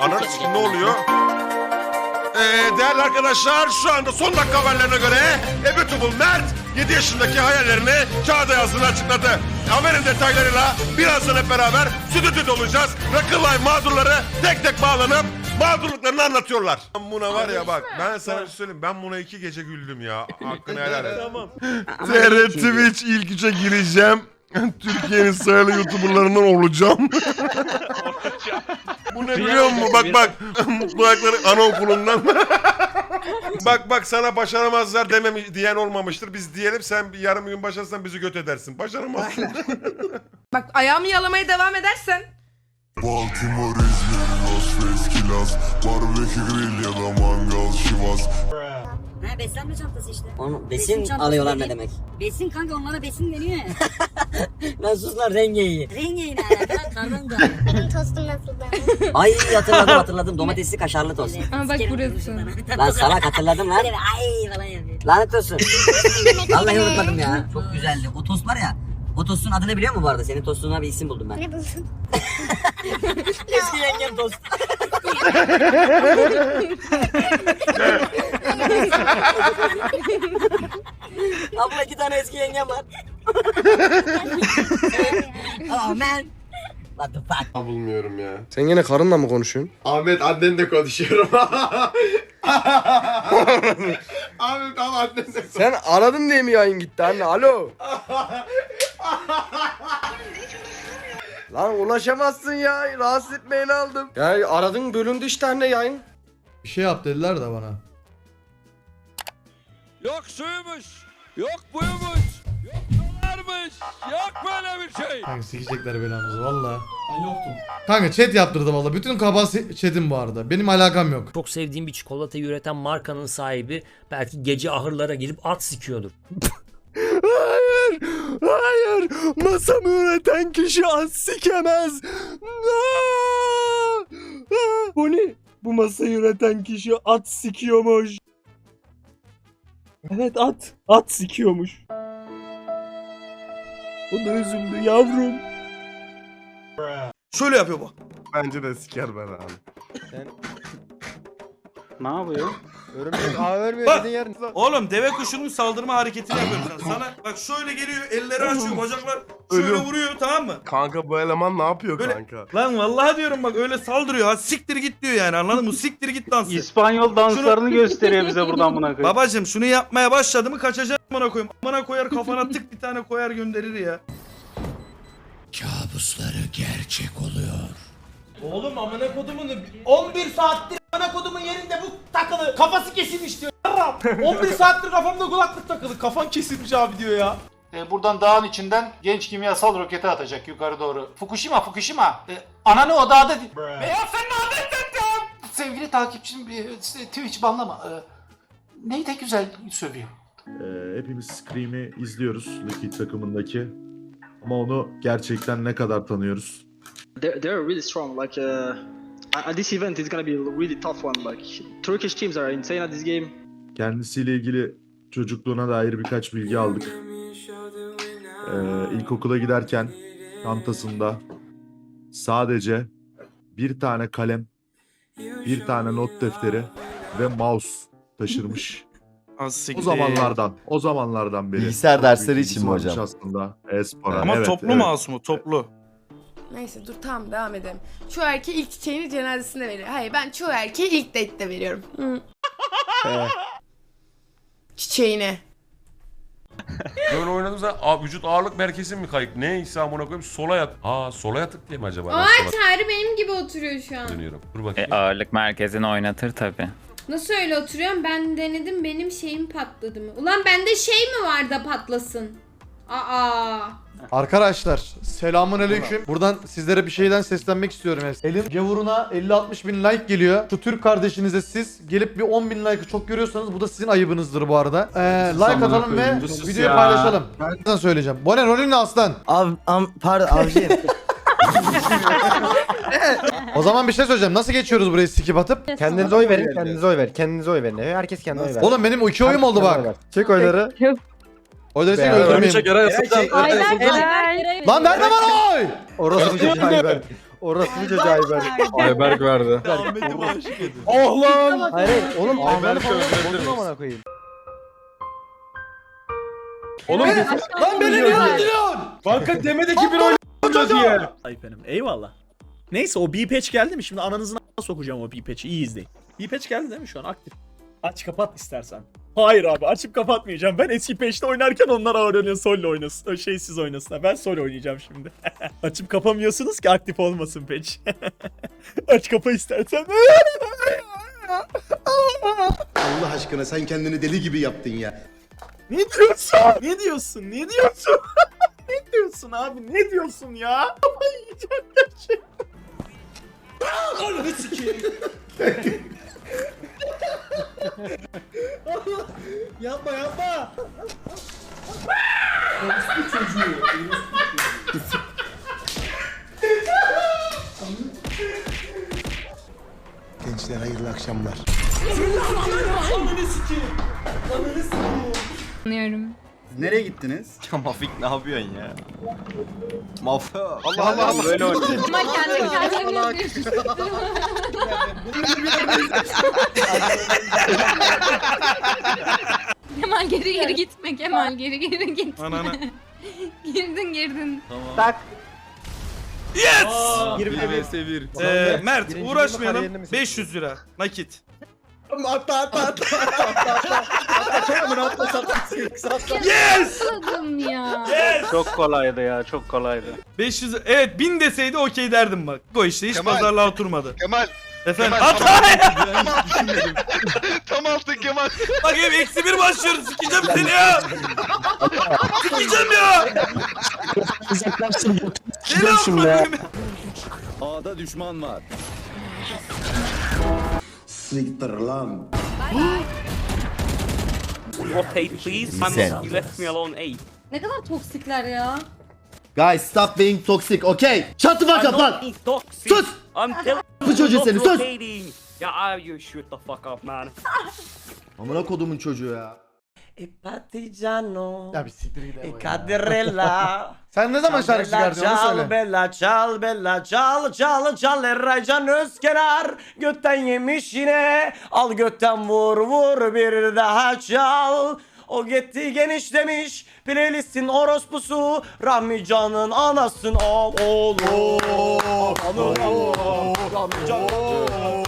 Ananı sikim ne oluyor? Ee, değerli arkadaşlar şu anda son dakika haberlerine göre Ebetubul Mert 7 yaşındaki hayallerini kağıda yazdığını açıkladı. Haberin detaylarıyla birazdan hep beraber stüdyoda olacağız. Rakıl Live mağdurları tek tek bağlanıp mağdurluklarını anlatıyorlar. Ben buna var ya bak ben sana bir şey söyleyeyim ben buna iki gece güldüm ya. Hakkını helal et. Tamam. Ama TR. Twitch ilk üçe gireceğim. Türkiye'nin sayılı YouTuber'larından olacağım. Bu ne biliyor musun? Bak bak. Mutlulukları anaokulundan. bak bak sana başaramazlar dememi diyen olmamıştır. Biz diyelim sen bir yarım gün başarsan bizi göt edersin. Başaramazsın. Bak ayağımı yalamaya devam edersen. Baltimore, İzmir, Las Vegas, Kilas Barbekü grill ya da mangal şivas Ha beslenme çantası işte. Onu Besin besin alıyorlar ne demek? Besin kanka onlara besin deniyor ya. Lan sus lan rengeyi. Rengeyi ne alaka? Da. Benim tostum nasıldı? Ay hatırladım hatırladım domatesli kaşarlı tost. Ama bak burası. Lan salak hatırladım lan. Ay falan yapıyor. Lanet olsun. Vallahi unutmadım ya. Çok güzeldi. O tost var ya. O tostun adını biliyor mu bu arada? Senin tostuna bir isim buldum ben. Ne buldun? Eski yengem tost. Abla iki tane eski yengem var. oh man. What the fuck? Bulmuyorum ya. Sen yine karınla mı konuşuyorsun? Ahmet annenle konuşuyorum. Ahmet al annenle Sen aradın diye mi yayın gitti anne? Alo. Lan ulaşamazsın ya. Rahatsız etmeyeni aldım. Ya aradın bölündü işte anne yayın. Bir şey yap dediler de bana. Yok suymuş, yok buymuş, yok dolarmış, yok böyle bir şey. Kanka sikecekler belamızı valla. Ben yoktum. Kanka chat yaptırdı valla. Bütün kaba chatim bu arada. Benim alakam yok. Çok sevdiğim bir çikolatayı üreten markanın sahibi belki gece ahırlara gelip at sikiyordur. Hayır. Masamı üreten kişi az sikemez. Bu ne? Bu masayı üreten kişi at sikiyormuş. Evet at. At sikiyormuş. O da üzüldü yavrum. Şöyle yapıyor bu. Bence de siker ben abi. Ne yapıyor? Örümcek ağ vermiyor Bak. dediğin yer. Oğlum deve kuşunun saldırma hareketini yapıyorum sen. Sana bak şöyle geliyor elleri açıyor bacaklar şöyle Ölüyorum. vuruyor tamam mı? Kanka bu eleman ne yapıyor Böyle- kanka? Lan vallahi diyorum bak öyle saldırıyor ha siktir git diyor yani anladın mı? Siktir git dansı. İspanyol danslarını gösteriyor bize buradan buna koyayım. Babacım şunu yapmaya başladı mı kaçacak amına koyayım. Amına koyar kafana tık bir tane koyar gönderir ya. Kabusları gerçek oluyor Oğlum amına kodumun 11 saattir amına kodumun yerinde bu takılı kafası kesilmiş diyor. Yarram. 11 saattir kafamda kulaklık takılı kafan kesilmiş abi diyor ya. E, buradan dağın içinden genç kimyasal roketi atacak yukarı doğru. Fukushima, Fukushima. E, ananı o dağda... E, ya sen? Sevgili takipçim e, Twitch banlama. E, neyi de güzel sövüyor. Ee, hepimiz Scream'i izliyoruz Liquid takımındaki ama onu gerçekten ne kadar tanıyoruz? They're, they're really strong. Like uh, at this event, it's gonna be a really tough one. Like Turkish teams are insane at this game. Kendisiyle ilgili çocukluğuna dair birkaç bilgi aldık. Ee, ilkokula giderken çantasında sadece bir tane kalem, bir tane not defteri ve mouse taşırmış. O zamanlardan, o zamanlardan beri. Bilgisayar dersleri için mi hocam? Aslında e-spora. Ama Evet, toplu evet. mouse mu? Toplu. Neyse dur tamam devam edelim. Şu erkeğe ilk çiçeğini cenazesinde veriyor. Hayır ben çoğu erkeğe ilk date'de veriyorum. Hı. Çiçeğini. Böyle oynadığım zaman Aa, vücut ağırlık merkezim mi kayıp? Neyse amına koyayım sola yat. Aa sola yatık diye mi acaba? Ben Aa sola Çağrı benim gibi oturuyor şu an. dönüyorum. Dur bakayım. ağırlık merkezini oynatır tabi. Nasıl öyle oturuyorum? Ben denedim benim şeyim patladı mı? Ulan bende şey mi var da patlasın? Aa. Arkadaşlar selamun aleyküm. Buradan sizlere bir şeyden seslenmek istiyorum. Elim gavuruna 50-60 bin like geliyor. Şu Türk kardeşinize siz gelip bir 10 bin like'ı çok görüyorsanız bu da sizin ayıbınızdır bu arada. Ee, like atalım ve videoyu paylaşalım. Ben söyleyeceğim. Bone rolün ne aslan? Av, am, pardon avcıyım. O zaman bir şey söyleyeceğim. Nasıl geçiyoruz burayı skip atıp? Kendinize oy verin. Kendinize oy ver. Kendinize oy verin. Herkes kendine oy ver. Oğlum benim iki oyum oldu bak. Çek oyları. Oyları seni öldürmeyeyim. Lan verme bana oy! Orası bir hayvan. Orası mı çocuğu Ayberk? Ayberk verdi. Ahmet'i aşık edin. Oh lan! Hayır oğlum Ayberk Ayberk falan amına koyayım. Oğlum Lan beni niye öldürüyorsun? Kanka demedi ki bir oyun diye. Ayıp Eyvallah. Neyse o B-patch geldi mi? Şimdi ananızın a**ına sokacağım o B-patch'i. İyi izleyin. B-patch geldi değil mi şu an aktif? Aç kapat istersen. Hayır abi açıp kapatmayacağım. Ben eski patch'te oynarken onlar ağır oynuyor solo oynasın. O şeysiz oynasın. Ben solo oynayacağım şimdi. açıp kapamıyorsunuz ki aktif olmasın patch. Aç kapa istersen. Allah aşkına sen kendini deli gibi yaptın ya. ne diyorsun? Ne diyorsun? Ne diyorsun? ne diyorsun abi? Ne diyorsun ya? Kafayı yiyeceğim gerçekten. Sikeyim. yapma yapma. Gençler hayırlı akşamlar. Ananı sikeyim. Ananı sikeyim. Anlıyorum. Nereye gittiniz? Ya Mafik ne yapıyorsun ya? Maf. Allah Allah Allah. Böyle oynuyor. Ama kendi kendine Kemal geri geri gitme Kemal geri geri gitme. Ananı. girdin girdin. Yes! 20 vs 1. Ee, Mert uğraşmayalım. 500 lira nakit. Atla atla atla. Yes! Atladım ya. Yes! Çok kolaydı ya çok kolaydı. 500 evet 1000 deseydi okey derdim bak. Bu işte hiç Kemal. pazarlığa oturmadı. Kemal. Efendim Kemal, at Tam altın Kemal. Bak hep eksi bir başlıyoruz sikeceğim seni ya. sikeceğim ya. Seni amına A'da düşman var. Siktir lan. Ne kadar toksikler ya. Guys stop being toxic okay? Shut the fuck up lan. Sus. Bu çocuğu seni sus. Amına kodumun çocuğu ya. Ya bir siktir gidelim. Sen ne zaman şarkı çıkartıyorsun onu söyle. bella çal bella çal çal çal Eraycan Özkenar. Götten yemiş yine al götten vur vur bir daha çal. O gitti geniş demiş playlistin orospusu. Rahmi Can'ın anasın o oğlu. Anın oğlu Rahmi Can'ın